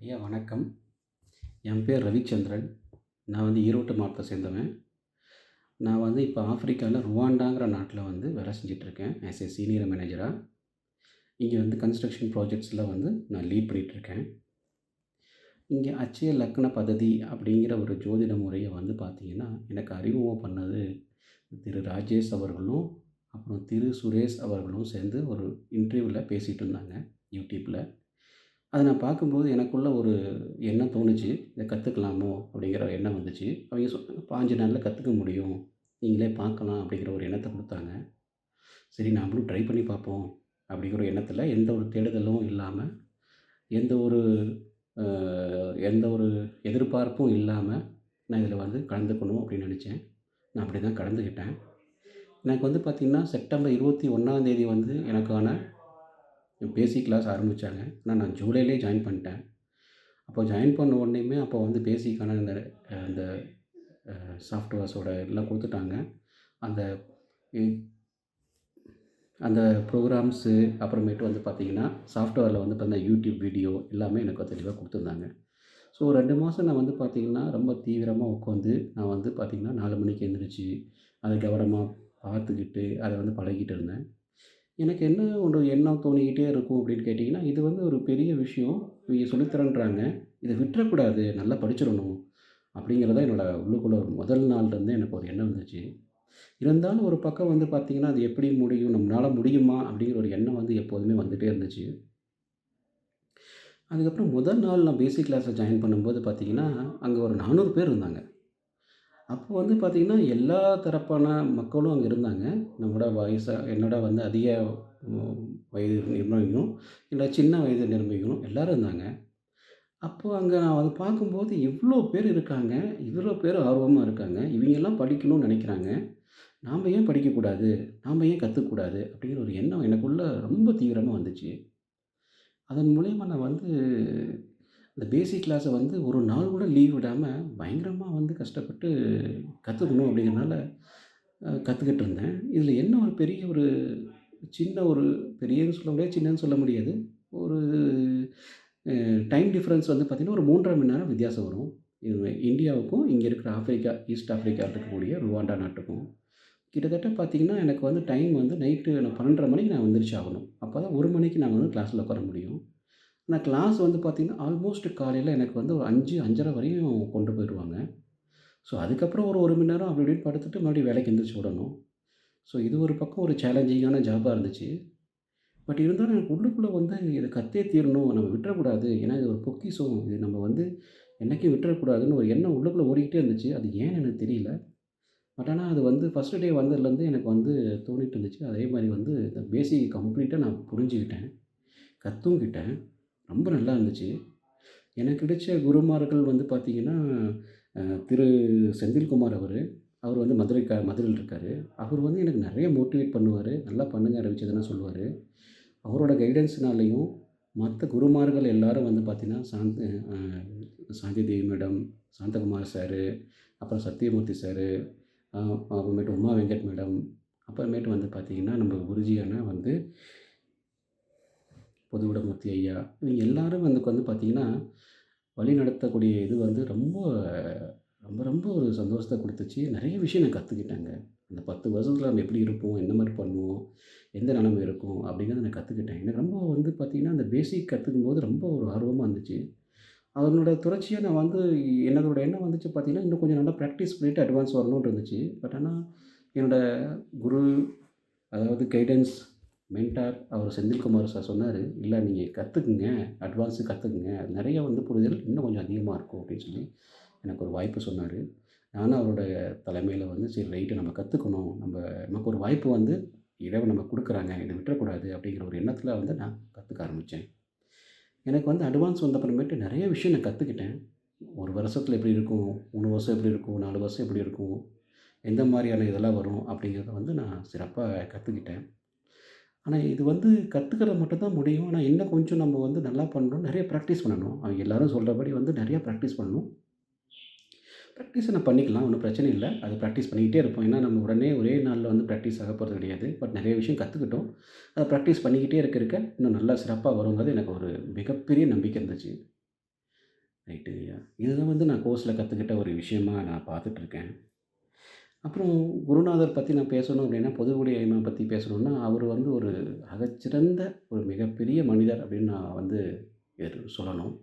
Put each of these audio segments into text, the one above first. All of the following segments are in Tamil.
ஐயா வணக்கம். என் பேர் ரவிச்சந்திரன். நான் வந்து ஈரோட்டு மாவட்டத்தை சேர்ந்தவன். நான் வந்து இப்போ ஆஃப்ரிக்காவில் ருவாண்டாங்கிற நாட்டில் வந்து வேலை செஞ்சிட்ருக்கேன். ஆஸ் ஏ சீனியர் மேனேஜராக இங்கே வந்து கன்ஸ்ட்ரக்ஷன் ப்ராஜெக்ட்ஸில் வந்து நான் லீட் பண்ணிகிட்ருக்கேன் இங்கே அச்சய லக்ன பததி அப்படிங்கிற ஒரு ஜோதிட முறையை வந்து பார்த்திங்கன்னா எனக்கு அறிமுகம் பண்ணது திரு ராஜேஷ் அவர்களும் அப்புறம் திரு சுரேஷ் அவர்களும் சேர்ந்து ஒரு இன்டர்வியூவில் பேசிகிட்டு இருந்தாங்க யூடியூப்பில் அதை நான் பார்க்கும்போது எனக்குள்ள ஒரு எண்ணம் தோணுச்சு. இதை கற்றுக்கலாமோ அப்படிங்கிற எண்ணம் வந்துச்சு. அவங்க சொன்னாங்க பாஞ்சு நாளில் கற்றுக்க முடியும். நீங்களே பார்க்கலாம். அப்படிங்கிற ஒரு எண்ணத்தை கொடுத்தாங்க. சரி நாமளும் ட்ரை பண்ணி பார்ப்போம். அப்படிங்கிற ஒரு எண்ணத்தில் எந்த ஒரு தேடுதலும் இல்லாமல் எந்த ஒரு எந்த ஒரு எதிர்பார்ப்பும் இல்லாமல் நான் இதில் வந்து கலந்துக்கணும் அப்படின்னு நினச்சேன். நான் அப்படி தான் கலந்துக்கிட்டேன். எனக்கு வந்து பார்த்திங்கன்னா செப்டம்பர் இருபத்தி ஒன்றாந்தேதி வந்து எனக்கான பேசிக் கிளாஸ் ஆரம்பித்தாங்க ஆனால் நான் ஜூலையிலே ஜாயின் பண்ணிட்டேன். அப்போ ஜாயின் பண்ண உடனேயுமே அப்போ வந்து பேசிக்கான இந்த அந்த சாஃப்ட்வேர்ஸோட எல்லாம் கொடுத்துட்டாங்க. அந்த அந்த ப்ரோக்ராம்ஸு அப்புறமேட்டு வந்து பார்த்திங்கன்னா சாஃப்ட்வேரில் வந்து பார்த்தீங்கன்னா யூடியூப் வீடியோ எல்லாமே எனக்கு தெளிவாக கொடுத்துருந்தாங்க. ஸோ ரெண்டு மாதம் நான் வந்து பார்த்திங்கன்னா ரொம்ப தீவிரமாக உட்காந்து நான் வந்து பார்த்திங்கன்னா நாலு மணிக்கு எழுந்திரிச்சு அதை கவனமாக பார்த்துக்கிட்டு அதை வந்து பழகிட்டு இருந்தேன். எனக்கு என்ன ஒரு எண்ணம் தோணிக்கிட்டே இருக்கும் அப்படின்னு கேட்டிங்கன்னா இது வந்து ஒரு பெரிய விஷயம். இவங்க சொல்லித்தரன்றாங்க. இதை விட்டுறக்கூடாது. நல்லா படிச்சிடணும் அப்படிங்கிறத என்னோடய உள்ளுக்குள்ள ஒரு முதல் நாள்லேருந்தே எனக்கு ஒரு எண்ணம் வந்துச்சு. இருந்தாலும் ஒரு பக்கம் வந்து பார்த்திங்கன்னா அது எப்படி முடியும் நம்மளால் முடியுமா அப்படிங்கிற ஒரு எண்ணம் வந்து எப்போதுமே வந்துகிட்டே இருந்துச்சு. அதுக்கப்புறம் முதல் நாள் நான் பேசிக் கிளாஸில் ஜாயின் பண்ணும்போது பார்த்திங்கன்னா அங்கே ஒரு நானூறு பேர் இருந்தாங்க. அப்போ வந்து பார்த்திங்கன்னா எல்லா தரப்பான மக்களும் அங்கே இருந்தாங்க. நம்மளோட வயசாக என்னோட வந்து அதிக வயது நிர்ணயிக்கணும். இல்லை சின்ன வயது நிர்ணயிக்கணும். எல்லாரும் இருந்தாங்க. அப்போது அங்கே நான் அதை பார்க்கும்போது இவ்வளோ பேர் இருக்காங்க. இவ்வளோ பேர் ஆர்வமாக இருக்காங்க. இவங்கெல்லாம் படிக்கணும்னு நினைக்கிறாங்க. நாம் ஏன் படிக்கக்கூடாது? நாம் ஏன் கற்றுக்கூடாது அப்படிங்கிற ஒரு எண்ணம் எனக்குள்ளே ரொம்ப தீவிரமாக வந்துச்சு. அதன் மூலயமா நான் வந்து இந்த பேசிக் கிளாஸை வந்து ஒரு நாள் கூட லீவ் விடாமல் பயங்கரமாக வந்து கஷ்டப்பட்டு கற்றுக்கணும் அப்படிங்கிறனால கற்றுக்கிட்டு இருந்தேன். இதில் என்ன ஒரு பெரிய ஒரு சின்ன ஒரு பெரியன்னு சொல்ல முடியாது சின்னன்னு சொல்ல முடியாது. ஒரு டைம் டிஃப்ரென்ஸ் வந்து பார்த்திங்கன்னா ஒரு மூன்றரை மணி நேரம் வித்தியாசம் வரும். இது இந்தியாவுக்கும் இங்கே இருக்கிற ஆஃப்ரிக்கா ஈஸ்ட் ஆஃப்ரிக்கா இருக்கக்கூடிய ருவாண்டா நாட்டுக்கும். கிட்டத்தட்ட பார்த்திங்கன்னா எனக்கு வந்து டைம் வந்து நைட்டு நான் பன்னெண்டரை மணிக்கு நான் வந்துருச்சு ஆகணும் அப்போ தான் ஒரு மணிக்கு நான் வந்து கிளாஸில் உட்கார முடியும். ஆனால் கிளாஸ் வந்து பார்த்திங்கன்னா ஆல்மோஸ்ட் காலையில் எனக்கு வந்து ஒரு அஞ்சு அஞ்சரை வரையும் கொண்டு போயிடுவாங்க. ஸோ அதுக்கப்புறம் ஒரு ஒரு மணி நேரம் அப்படி இப்படின்னு படுத்துட்டு மறுபடியும் வேலைக்கு எந்திரிச்சு விடணும். ஸோ இது ஒரு பக்கம் ஒரு சேலஞ்சிங்கான ஜாபாக இருந்துச்சு. பட் இருந்தாலும் எனக்கு உள்ளுக்குள்ளே வந்து இதை கத்தே தீரணும் நம்ம விட்டுறக்கூடாது. ஏன்னா இது ஒரு பொக்கிஷம். இது நம்ம வந்து என்றைக்கும் விட்டுறக்கூடாதுன்னு ஒரு எண்ணம் உள்ளுக்குள்ளே ஓடிக்கிட்டே இருந்துச்சு. அது ஏன்னு எனக்கு தெரியல. பட் ஆனால் அது வந்து ஃபஸ்ட்டு டே வந்ததுலேருந்து எனக்கு வந்து தோணிட்டு இருந்துச்சு. அதே மாதிரி வந்து இந்த பேசிக் கம்ப்ளீட்டாக நான் புரிஞ்சுக்கிட்டேன். கற்றுக்கிட்டேன் ரொம்ப நல்லா இருந்துச்சு. எனக்கு கிடைச்ச குருமார்கள் வந்து பார்த்திங்கன்னா திரு செந்தில்குமார் அவர். அவர் வந்து மதுரைக்கா மதுரையில் இருக்கார். அவர் வந்து எனக்கு நிறைய மோட்டிவேட் பண்ணுவார். நல்லா பண்ணுங்க ரவிச்சந்திரன் சொல்லுவார். அவரோட கைடன்ஸ்னாலையும் மற்ற குருமார்கள் எல்லாரும் வந்து பார்த்திங்கன்னா சாந்த் சாந்தி தேவி மேடம் சாந்தகுமார் சாரு அப்புறம் சத்யமூர்த்தி சாரு அப்புறமேட்டு உமா வெங்கட் மேடம் அப்புறமேட்டு வந்து பார்த்திங்கன்னா நம்ம குருஜியான வந்து பொதுவிடமூர்த்தி ஐயா. இவங்க எல்லாரும் வந்து வந்து பார்த்திங்கன்னா வழி நடத்தக்கூடிய இது வந்து ரொம்ப ரொம்ப ரொம்ப ஒரு சந்தோஷத்தை கொடுத்துச்சு. நிறைய விஷயம் நான் கற்றுக்கிட்டேங்க அந்த பத்து வருஷத்தில் நம்ம எப்படி இருப்போம் என்ன மாதிரி பண்ணுவோம் எந்த நிலமை இருக்கும் அப்படிங்கிறத நான் கற்றுக்கிட்டேன் எனக்கு ரொம்ப வந்து பார்த்திங்கன்னா அந்த பேசிக் கற்றுக்கும் போது ரொம்ப ஒரு ஆர்வமாக இருந்துச்சு. அதனோட தொடர்ச்சியாக நான் வந்து என்னோட எண்ணம் வந்துச்சு பார்த்திங்கன்னா இன்னும் கொஞ்சம் நல்லா ப்ராக்டிஸ் பண்ணிவிட்டு அட்வான்ஸ் வரணும்னு இருந்துச்சு. பட் ஆனால் என்னோடய குரு அதாவது கைடன்ஸ் மென்டார் அவர் செந்தில்குமார் சார் சொன்னார் இல்லை நீங்கள் கற்றுக்குங்க அட்வான்ஸு கற்றுக்குங்க நிறைய வந்து புரிதல் இன்னும் கொஞ்சம் அதிகமாக இருக்கும் அப்படின்னு சொல்லி எனக்கு ஒரு வாய்ப்பு சொன்னார். நானும் அவரோட தலைமையில் வந்து சரி ரைட்டு நம்ம கற்றுக்கணும் நம்ம நமக்கு ஒரு வாய்ப்பு வந்து இறைவன் நம்ம கொடுக்குறாங்க. இதை விட்டுறக்கூடாது அப்படிங்கிற ஒரு எண்ணத்தில் வந்து நான் கற்றுக்க ஆரம்பித்தேன் எனக்கு வந்து அட்வான்ஸ் வந்த அப்புறமேட்டு நிறைய விஷயம் நான் கற்றுக்கிட்டேன் ஒரு வருஷத்தில் எப்படி இருக்கும் மூணு வருஷம் எப்படி இருக்கும் நாலு வருஷம் எப்படி இருக்கும் எந்த மாதிரியான இதெல்லாம் வரும் அப்படிங்கிறத வந்து நான் சிறப்பாக கற்றுக்கிட்டேன் ஆனால் இது வந்து கற்றுக்கிறது மட்டும்தான் முடியும். ஆனால் இன்னும் கொஞ்சம் நம்ம வந்து நல்லா பண்ணணும். நிறைய ப்ராக்டிஸ் பண்ணணும். அவங்க எல்லாரும் சொல்கிறபடி வந்து நிறையா ப்ராக்டிஸ் பண்ணணும். ப்ராக்டிஸை நான் பண்ணிக்கலாம். ஒன்றும் பிரச்சனை இல்லை. அது ப்ராக்டிஸ் பண்ணிக்கிட்டே இருப்போம். ஏன்னா நம்ம உடனே ஒரே நாளில் வந்து ப்ராக்டிஸ் ஆக போகிறது கிடையாது. பட் நிறைய விஷயம் கற்றுக்கிட்டோம் அதை ப்ராக்டிஸ் பண்ணிக்கிட்டே இருக்க இருக்க இன்னும் நல்லா சிறப்பாக வருங்கிறது எனக்கு ஒரு மிகப்பெரிய நம்பிக்கை இருந்துச்சு. ரைட்டு இதுதான் வந்து நான் கோர்ஸில் கற்றுக்கிட்ட ஒரு விஷயமாக நான் பார்த்துட்ருக்கேன் அப்புறம் குருநாதர் பற்றி நான் பேசணும் அப்படின்னா, பொதுவுடை ஐமா பற்றி பேசணும்னா, அவர் வந்து ஒரு அகச்சிறந்த ஒரு மிகப்பெரிய மனிதர் அப்படின்னு நான் வந்து சொல்லணும்.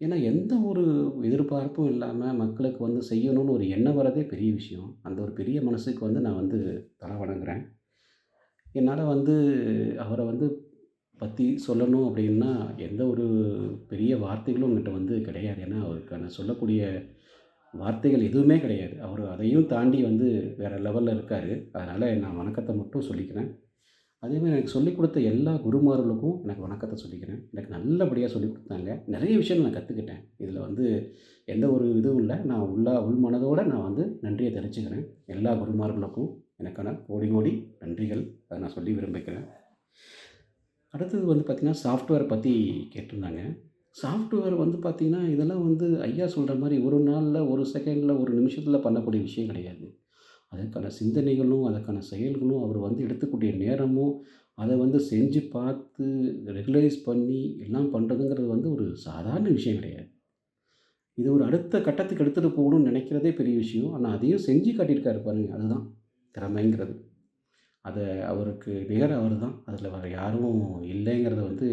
ஏன்னா, எந்த ஒரு எதிர்பார்ப்பும் இல்லாமல் மக்களுக்கு வந்து செய்யணும்னு ஒரு எண்ணம் வரதே பெரிய விஷயம். அந்த ஒரு பெரிய மனசுக்கு வந்து நான் வந்து தலை வணங்குறேன். என்னால் வந்து அவரை வந்து பற்றி சொல்லணும் அப்படின்னா, எந்த ஒரு பெரிய வார்த்தைகளும் என்கிட்ட வந்து கிடையாது. ஏன்னா, அவருக்கான சொல்லக்கூடிய வார்த்தைகள் எதுவுமே கிடையாது. அவர் அதையும் தாண்டி வந்து வேறு லெவலில் இருக்கார் அதனால் நான் வணக்கத்தை மட்டும் சொல்லிக்கிறேன். அதேமாதிரி எனக்கு சொல்லிக் கொடுத்த எல்லா குருமார்களுக்கும் எனக்கு வணக்கத்தை சொல்லிக்கிறேன். எனக்கு நல்லபடியாக சொல்லிக் கொடுத்தாங்க நிறைய விஷயங்கள் நான் கற்றுக்கிட்டேன் இதில் வந்து எந்த ஒரு இதுவும் இல்லை நான் உள்ளா உள் மனதோடு நான் வந்து நன்றியை தெரிஞ்சுக்கிறேன் எல்லா குருமார்களுக்கும் எனக்கான கோடி கோடி நன்றிகள். அதை நான் சொல்லி விரும்பிக்கிறேன். அடுத்தது வந்து பார்த்திங்கன்னா சாஃப்ட்வேர் பற்றி கேட்டிருந்தாங்க. சாஃப்ட்வேர் வந்து பார்த்திங்கன்னா இதெல்லாம் வந்து ஐயா சொல்கிற மாதிரி ஒரு நாளில் ஒரு செகண்டில் ஒரு நிமிஷத்தில் பண்ணக்கூடிய விஷயம் கிடையாது. அதற்கான சிந்தனைகளும், அதற்கான செயல்களும், அவர் வந்து எடுத்துக்கூடிய நேரமும், அதை வந்து செஞ்சு பார்த்து ரெகுலரைஸ் பண்ணி எல்லாம் பண்ணுறதுங்கிறது வந்து ஒரு சாதாரண விஷயம் கிடையாது. இது ஒரு அடுத்த கட்டத்துக்கு எடுத்துகிட்டு போகணும்னு நினைக்கிறதே பெரிய விஷயம். ஆனால் அதையும் செஞ்சு காட்டியிருக்காரு பாருங்க. அதுதான் திறமைங்கிறது. அதை அவருக்கு நிகர் அவர் தான். அதில் வேறு யாரும் இல்லைங்கிறத வந்து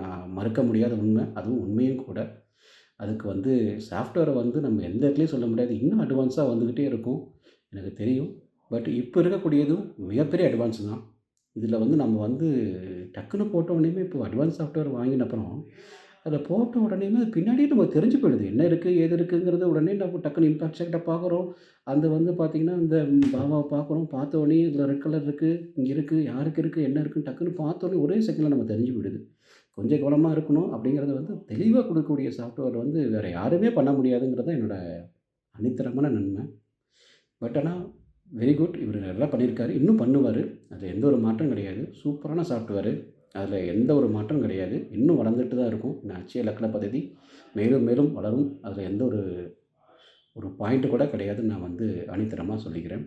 நான் மறுக்க முடியாத உண்மை அதுவும் உண்மையும் கூட. அதுக்கு வந்து சாஃப்ட்வேரை வந்து நம்ம எந்த இடத்துலையும் சொல்ல முடியாது. இன்னும் அட்வான்ஸாக வந்துக்கிட்டே இருக்கும். எனக்கு தெரியும். பட் இப்போ இருக்கக்கூடியதும் மிகப்பெரிய அட்வான்ஸ் தான். இதில் வந்து நம்ம வந்து டக்குன்னு போட்ட உடனேயுமே இப்போ அட்வான்ஸ் சாஃப்ட்வேர் வாங்கின அப்புறம், அதில் போட்ட உடனேயுமே அது பின்னாடியே நம்ம தெரிஞ்சு போயிடுது. என்ன இருக்குது ஏது இருக்குங்கிறத உடனே நம்ம டக்குனு இம்பாக்ட் பார்க்குறோம். அந்த வந்து பார்த்திங்கன்னா இந்த பாபாவை பார்க்குறோம். பார்த்த உடனே இதில் ரெட் கலர் இருக்குது இங்கே இருக்குது யாருக்கு இருக்குது என்ன இருக்குன்னு டக்குனு பார்த்த உடனே ஒரே செகண்டில் நம்ம தெரிஞ்சு போயிடுது. கொஞ்சம் கவனமாக இருக்கணும் அப்படிங்கிறத வந்து தெளிவாக கொடுக்கக்கூடிய சாஃப்ட்வேர் வந்து வேறு யாருமே பண்ண முடியாதுங்கிறது தான் என்னோடய அணித்தரமான நன்மை பட் ஆனால் வெரி குட். இவர் நல்லா பண்ணியிருக்காரு. இன்னும் பண்ணுவார் அதில் எந்த ஒரு மாற்றமும் கிடையாது. சூப்பரான சாஃப்ட்வேரு. அதில் எந்த ஒரு மாற்றமும் கிடையாது. இன்னும் வளர்ந்துட்டு தான் இருக்கும். இந்த அச்சய லக்ன பதவி மேலும் மேலும் வளரும். அதில் எந்த ஒரு ஒரு பாயிண்ட் கூட கிடையாதுன்னு நான் வந்து அணித்தரமாக சொல்லிக்கிறேன்.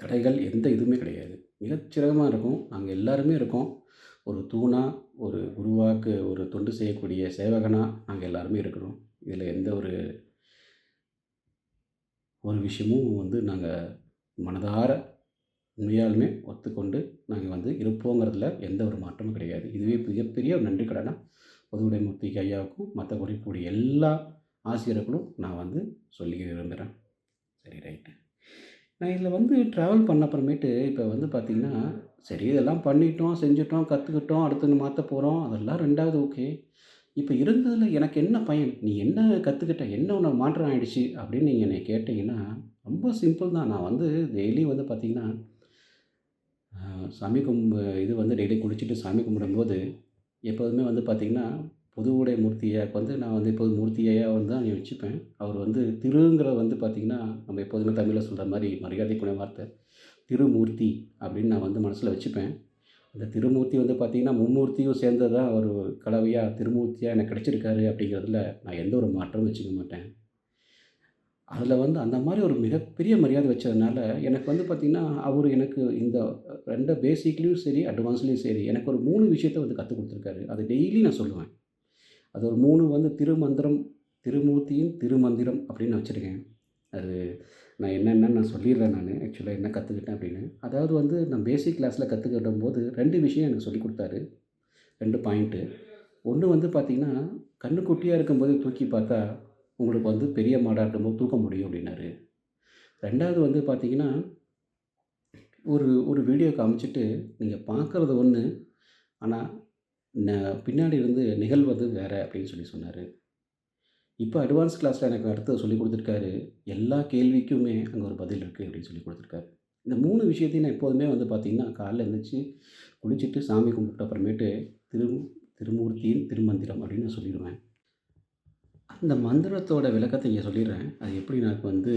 தடைகள் எந்த இதுவுமே கிடையாது. மிகச்சிறகமாக இருக்கும். நாங்கள் எல்லாருமே இருக்கோம். ஒரு தூணாக ஒரு குருவாக்கு ஒரு தொண்டு செய்யக்கூடிய சேவகனா நாங்கள் எல்லாருமே இருக்கிறோம். இதில் எந்த ஒரு ஒரு விஷயமும் வந்து நாங்கள் மனதார உண்மையாலுமே ஒத்துக்கொண்டு நாங்கள் வந்து இருப்போங்கிறதுல எந்த ஒரு மாற்றமும் கிடையாது. இதுவே மிகப்பெரிய ஒரு நன்றி பொதுவுடைய பொதுவுடைமூர்த்தி ஐயாவுக்கும், மற்ற இருக்கக்கூடிய எல்லா ஆசிரியர்களும் நான் வந்து சொல்லிக்க விரும்புகிறேன் சரி ரைட்டு. நான் இதில் வந்து ட்ராவல் பண்ண அப்புறமேட்டு இப்போ வந்து பார்த்திங்கன்னா சரி இதெல்லாம் பண்ணிட்டோம், செஞ்சுட்டோம், கற்றுக்கிட்டோம் அடுத்து மாற்ற போகிறோம் அதெல்லாம் ரெண்டாவது ஓகே. இப்போ இருந்ததில் எனக்கு என்ன பயன்? நீ என்ன கற்றுக்கிட்ட என்ன உன்னை மாற்றம் ஆகிடுச்சு அப்படின்னு நீங்கள் என்னை கேட்டிங்கன்னா ரொம்ப சிம்பிள் தான். நான் வந்து டெய்லி வந்து பார்த்திங்கன்னா சாமி கும்பு இது வந்து டெய்லி குளிச்சுட்டு சாமி கும்பிடும்போது, எப்போதுமே வந்து பார்த்திங்கன்னா புது உடை ஐயாவுக்கு வந்து நான் வந்து எப்போது மூர்த்தியாக வந்து தான் வச்சுப்பேன். அவர் வந்து திருங்கிற வந்து பார்த்தீங்கன்னா, நம்ம எப்போதுமே தமிழில் சொல்கிற மாதிரி மரியாதைக்குரிய வார்த்தை. திருமூர்த்தி அப்படின்னு நான் வந்து மனசில் வச்சுப்பேன். அந்த திருமூர்த்தி வந்து பார்த்திங்கன்னா மும்மூர்த்தியும் சேர்ந்தது தான் ஒரு கலவையாக திருமூர்த்தியாக எனக்கு கிடச்சிருக்காரு அப்படிங்கிறதுல நான் எந்த ஒரு மாற்றமும் வச்சுக்க மாட்டேன். அதில் வந்து அந்த மாதிரி ஒரு மிகப்பெரிய மரியாதை வச்சதுனால, எனக்கு வந்து பார்த்திங்கன்னா அவர் எனக்கு இந்த ரெண்டு பேசிக்லேயும் சரி, அட்வான்ஸ்லேயும் சரி, எனக்கு ஒரு மூணு விஷயத்த வந்து கற்றுக் கொடுத்துருக்காரு அது டெய்லி நான் சொல்லுவேன். அது ஒரு மூணு வந்து திருமந்திரம், திருமூர்த்தியும் திருமந்திரம் அப்படின்னு நான் வச்சுருக்கேன் அது நான் என்னென்னன்னு நான் சொல்லிடுறேன் நான் ஆக்சுவலாக என்ன கற்றுக்கிட்டேன் அப்படின்னு. அதாவது வந்து நான் பேசிக் க்ளாஸில் கற்றுக்கிட்டும் போது ரெண்டு விஷயம் எனக்கு சொல்லிக் கொடுத்தாரு ரெண்டு பாயிண்ட்டு. ஒன்று வந்து பார்த்திங்கன்னா கண்ணு குட்டியாக இருக்கும்போது தூக்கி பார்த்தா, உங்களுக்கு வந்து பெரிய மாடா இருக்கும்போது தூக்க முடியும் அப்படின்னாரு. ரெண்டாவது வந்து பார்த்தீங்கன்னா, ஒரு ஒரு வீடியோ காமிச்சிட்டு நீங்கள் பார்க்குறது ஒன்று ஆனால் ந பின்னாடி இருந்து நிகழ்வது வேறு அப்படின்னு சொல்லி சொன்னார் இப்போ அட்வான்ஸ் கிளாஸில் எனக்கு அடுத்து சொல்லிக் கொடுத்துருக்காரு எல்லா கேள்விக்குமே அங்கே ஒரு பதில் இருக்குது அப்படின்னு சொல்லி கொடுத்துருக்காரு. இந்த மூணு விஷயத்தையும் நான் எப்போதுமே வந்து பார்த்திங்கன்னா காலைல எழுந்திரிச்சு குளிச்சுட்டு சாமி கும்பிட்ட அப்புறமேட்டு திரு திருமூர்த்தியின் திருமந்திரம் அப்படின்னு நான் அந்த மந்திரத்தோட விளக்கத்தை இங்கே சொல்லிடுறேன். அது எப்படி எனக்கு வந்து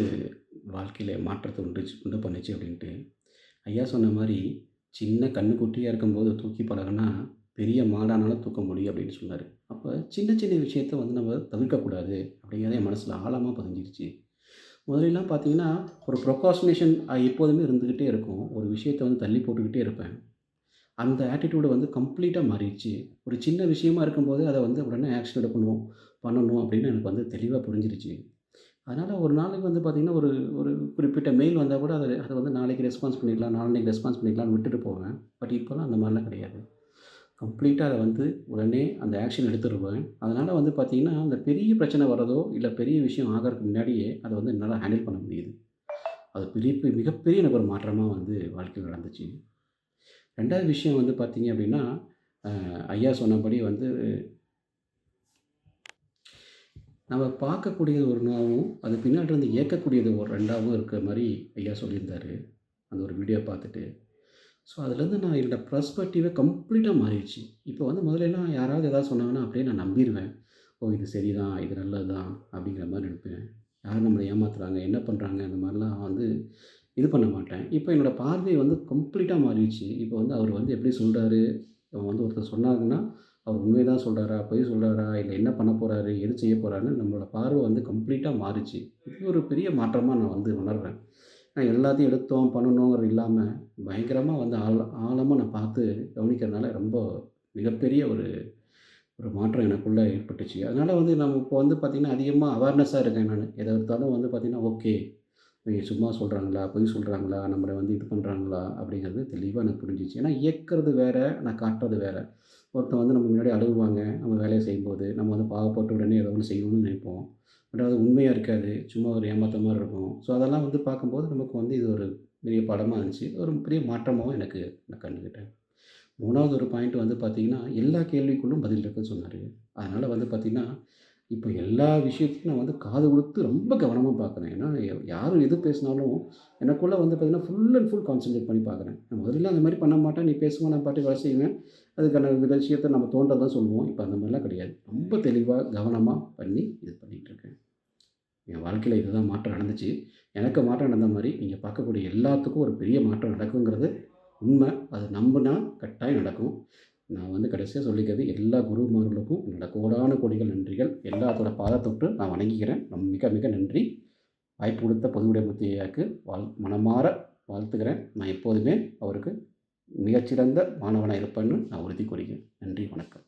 வாழ்க்கையில் மாற்றத்தை உண்டுச்சு உண்டு பண்ணுச்சு அப்படின்ட்டு. ஐயா சொன்ன மாதிரி சின்ன கண்ணு இருக்கும்போது தூக்கி பழகினா பெரிய மாடானாலும் தூக்க முடியும் அப்படின்னு சொன்னார் அப்போ சின்ன சின்ன விஷயத்த வந்து நம்ம தவிர்க்கக்கூடாது அப்படிங்கிறது என் மனசில் ஆழமாக பதிஞ்சிருச்சு. முதலலாம் பார்த்தீங்கன்னா, ஒரு ப்ரொக்ராஸ்டினேஷன் எப்போதுமே இருந்துக்கிட்டே இருக்கும். ஒரு விஷயத்தை வந்து தள்ளி போட்டுக்கிட்டே இருப்பேன். அந்த ஆட்டிடியூடு வந்து கம்ப்ளீட்டாக மாறிடுச்சு. ஒரு சின்ன விஷயமா இருக்கும்போது அதை வந்து உடனே ஆக்ஷன் எடுக்கணும், பண்ணணும் அப்படின்னு எனக்கு வந்து தெளிவாக புரிஞ்சிருச்சு. அதனால் ஒரு நாளைக்கு வந்து பார்த்தீங்கன்னா, ஒரு ஒரு குறிப்பிட்ட மெயில் வந்தால் கூட அதை அதை வந்து நாளைக்கு ரெஸ்பான்ஸ் பண்ணிக்கலாம், நாளைக்கு ரெஸ்பான்ஸ் பண்ணிக்கலாம்னு விட்டுட்டு போவேன். பட் இப்போலாம் அந்த மாதிரிலாம் கிடையாது. கம்ப்ளீட்டாக அதை வந்து உடனே அந்த ஆக்ஷன் எடுத்துருவேன். அதனால் வந்து பார்த்திங்கன்னா அந்த பெரிய பிரச்சனை வர்றதோ, இல்லை பெரிய விஷயம் ஆகறதுக்கு முன்னாடியே அதை வந்து என்னால் ஹேண்டில் பண்ண முடியுது. அது பெரிய மிகப்பெரிய எனக்கு ஒரு மாற்றமாக வந்து வாழ்க்கையில் நடந்துச்சு. ரெண்டாவது விஷயம் வந்து பார்த்தீங்க அப்படின்னா, ஐயா சொன்னபடி வந்து நம்ம பார்க்கக்கூடியது நோவும் அது பின்னாடி இருந்து இயக்கக்கூடியது ஒரு ரெண்டாவும் இருக்கிற மாதிரி ஐயா சொல்லியிருந்தார் அந்த ஒரு வீடியோ பார்த்துட்டு. ஸோ அதுலேருந்து நான் என்னோடய பெர்ஸ்பெக்டிவே கம்ப்ளீட்டாக மாறிடுச்சு. இப்போ வந்து முதலலாம் யாராவது ஏதாவது சொன்னாங்கன்னா, அப்படியே நான் நம்பிடுவேன் ஓ! இது சரிதான், இது நல்லது தான் அப்படிங்கிற மாதிரி நினைப்பேன் யாரும் நம்மளை ஏமாத்துறாங்க, என்ன பண்ணுறாங்க அந்த மாதிரிலாம் வந்து இது பண்ண மாட்டேன். இப்போ என்னோடய பார்வை வந்து கம்ப்ளீட்டாக மாறிடுச்சு. இப்போ வந்து அவர் வந்து எப்படி சொல்கிறாரு அவன் வந்து ஒருத்தர் சொன்னாங்கன்னா, அவர் உண்மை தான் சொல்கிறாரா பொய் சொல்கிறாரா இல்லை என்ன பண்ண போகிறாரு எது செய்ய போகிறாருன்னு நம்மளோட பார்வை வந்து கம்ப்ளீட்டாக மாறிச்சு. இது ஒரு பெரிய மாற்றமாக நான் வந்து உணர்கிறேன் நான் எல்லாத்தையும் எடுத்தோம், பண்ணணுங்கிறது இல்லாமல் பயங்கரமாக வந்து ஆழ ஆழமாக நான் பார்த்து கவனிக்கிறதுனால ரொம்ப மிகப்பெரிய ஒரு ஒரு மாற்றம் எனக்குள்ளே ஏற்பட்டுச்சு. அதனால் வந்து நம்ம இப்போ வந்து பார்த்திங்கன்னா அதிகமாக அவேர்னஸாக இருக்கேன் நான் எதை எடுத்தாலும் வந்து பார்த்தீங்கன்னா, ஓகே. சும்மா சொல்கிறாங்களா பொய் சொல்கிறாங்களா நம்மளை வந்து இது பண்ணுறாங்களா அப்படிங்கிறது தெளிவாக எனக்கு புரிஞ்சிச்சு ஏன்னா இயக்கிறது வேறு நான் காட்டுறது வேறு ஒருத்தன் வந்து நம்ம முன்னாடி அழுகுவாங்க நம்ம வேலையை செய்யும்போது. நம்ம வந்து பாவப்பட்டு உடனே ஏதோ ஒன்று செய்யணும்னு நினைப்போம். பட் அது உண்மையாக இருக்காது. சும்மா ஒரு ஏமாத்த மாதிரி இருக்கும். ஸோ அதெல்லாம் வந்து பார்க்கும்போது நமக்கு வந்து இது ஒரு பெரிய படமாக இருந்துச்சு. ஒரு பெரிய மாற்றமாகவும் எனக்கு நான் கண்டுக்கிட்டேன். மூணாவது ஒரு பாயிண்ட் வந்து பார்த்திங்கன்னா எல்லா கேள்விக்குள்ளும் பதில் இருக்குன்னு சொன்னார் அதனால் வந்து பார்த்திங்கன்னா இப்போ எல்லா விஷயத்தையும் நான் வந்து காது கொடுத்து ரொம்ப கவனமாக பார்க்குறேன். ஏன்னா யாரும் எது பேசினாலும் எனக்குள்ளே வந்து பார்த்தீங்கன்னா, ஃபுல் அண்ட் ஃபுல் கான்சன்ட்ரேட் பண்ணி பார்க்குறேன். நான் முதல்ல அந்த மாதிரி பண்ண மாட்டேன். நீ பேசுவேன் நான் பாட்டுக்கு வேலை செய்வேன். அதுக்கான விஷயத்தை நம்ம தோன்றத தான் சொல்லுவோம். இப்போ அந்த மாதிரிலாம் கிடையாது. ரொம்ப தெளிவாக கவனமாக பண்ணி இது பண்ணிகிட்ருக்கேன் என் வாழ்க்கையில் இதுதான் மாற்றம் நடந்துச்சு. எனக்கு மாற்றம் நடந்த மாதிரி நீங்கள் பார்க்கக்கூடிய எல்லாத்துக்கும் ஒரு பெரிய மாற்றம் நடக்குங்கிறது உண்மை அது நம்பினா கட்டாயம் நடக்கும். நான் வந்து கடைசியாக சொல்லிக்கிறது எல்லா குருமார்களுக்கும் என்னோட கோடான கோடிகள் நன்றிகள். எல்லாத்தோட பாதத்தொட்டு தொட்டு நான் வணங்கிக்கிறேன். மிக மிக நன்றி. வாய்ப்பு கொடுத்த பொதுவுடைய ஐயாவுக்கு வாழ் மனமாற வாழ்த்துக்கிறேன் நான் எப்போதுமே அவருக்கு மிகச்சிறந்த மாணவனாக இருப்பேன்னு நான் உறுதி கூறுகிறேன். நன்றி, வணக்கம்.